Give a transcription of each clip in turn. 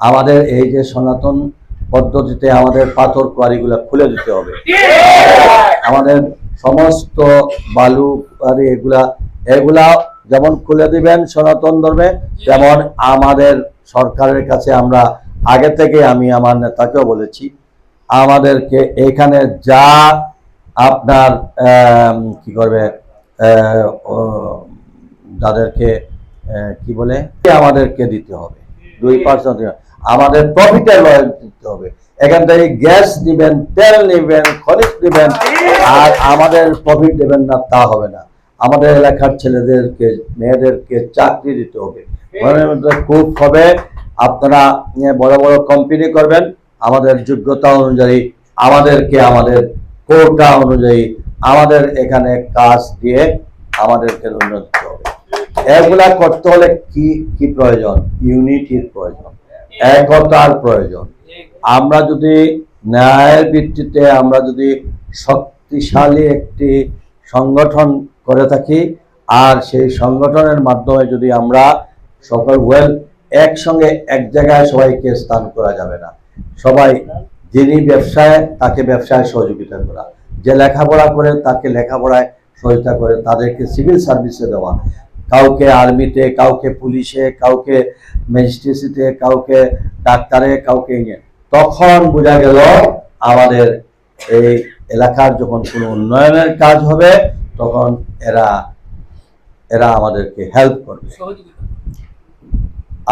আমাদের এই যে সনাতন পদ্ধতিতে আমাদের পাথর কোয়ারিগুলো খুলে দিতে হবে। আমাদের সমস্ত বালু কোয়ারি এগুলা এগুলা যেমন খুলে দিবেন সনাতন ধর্মে, তেমন আমাদের সরকারের কাছে আমরা আগে থেকে আমি আমার নেতাকেও বলেছি, আমাদেরকে এখানে যা আপনার কি করবে যাদেরকে কি বলে, আমাদেরকে দিতে হবে। দুই পার্সেন্ট আমাদের প্রফিটের দিতে হবে। এখান থেকে গ্যাস দিবেন তেল নিবেন, খনিজ দিবেন আর আমাদের প্রফিট দেবেন না, তা হবে না। আমাদের এলাকার ছেলেদেরকে, মেয়েদেরকে চাকরি দিতে হবে। খুব হবে। আপনারা বড় বড় কোম্পানি করবেন। আমাদের যোগ্যতা অনুযায়ী, আমাদেরকে আমাদের কোটা অনুযায়ী, আমাদের এখানে কাজ দিয়ে আমাদেরকে উন্নতি হবে। এগুলা করতে হলে কি কি প্রয়োজন? ইউনিটির প্রয়োজন। একতার প্রয়োজন। আমরা যদি ন্যায়ের ভিত্তিতে আমরা যদি শক্তিশালী একটি সংগঠন করে থাকি, আর সেই সংগঠনের মাধ্যমে যদি আমরা সকল ওয়েল একসঙ্গে এক জায়গায় সবাইকে স্থান করা যাবে না। সবাই, যিনি ব্যবসায়, তাকে ব্যবসায় সহযোগিতা করা। যে লেখাপড়া করে, তাকে লেখাপড়ায় সহযোগিতা করে, তাদেরকে সিভিল সার্ভিসে দেওয়া। কাউকে আর্মিতে, কাউকে পুলিশে, কাউকে ম্যাজিস্ট্রেসিতে, কাউকে ডাক্তারে, কাউকে ইয়ে তখন বোঝা গেল আমাদের এই এলাকার যখন কোনো উন্নয়নের কাজ হবে, তখন এরা এরা আমাদেরকে হেল্প করবে।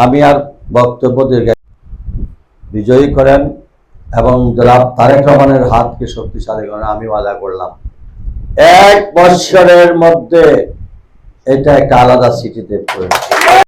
আমি আর বক্তব্য দীর্ঘ বিজয়ী করেন এবং জনাব তারেক রহমানের হাতকে শক্তিশালী করেন, আমি ওয়াদা করলাম। এক বৎসরের মধ্যে এটা একটা আলাদা সিটিতে